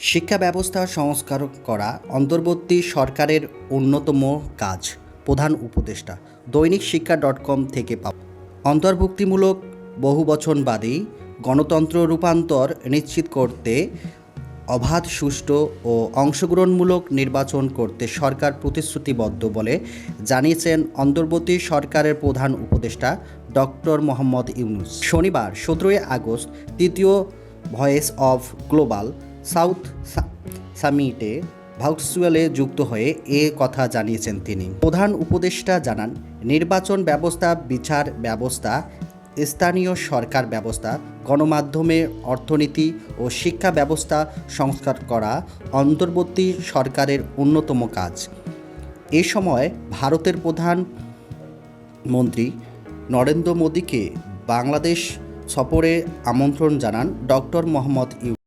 শিক্ষা ব্যবস্থা সংস্কার করা অন্তর্বর্তী সরকারের অন্যতম কাজ, প্রধান উপদেষ্টা। দৈনিক শিক্ষা ডট কম থেকে পাব অন্তর্ভুক্তিমূলক বহু বছর গণতন্ত্র রূপান্তর নিশ্চিত করতে অবাধ, সুষ্ঠু ও অংশগ্রহণমূলক নির্বাচন করতে সরকার প্রতিশ্রুতিবদ্ধ বলে জানিয়েছেন অন্তর্বর্তী সরকারের প্রধান উপদেষ্টা ডক্টর মোহাম্মদ ইউনুস। শনিবার, সতেরোই আগস্ট, তৃতীয় ভয়েস অফ গ্লোবাল সাউথ সামিটে ভার্চুয়ালে যুক্ত হয়ে এ কথা জানিয়েছেন তিনি। প্রধান উপদেষ্টা জানান, নির্বাচন ব্যবস্থা, বিচার ব্যবস্থা, স্থানীয় সরকার ব্যবস্থা, গণমাধ্যমে অর্থনীতি ও শিক্ষা ব্যবস্থা সংস্কার করা, অন্তর্বর্তী সরকারের অন্যতম কাজ। এ সময় ভারতের প্রধান মন্ত্রী নরেন্দ্র মোদীকে বাংলাদেশ সফরে আমন্ত্রণ জানান ডক্টর মোহাম্মদ ইউ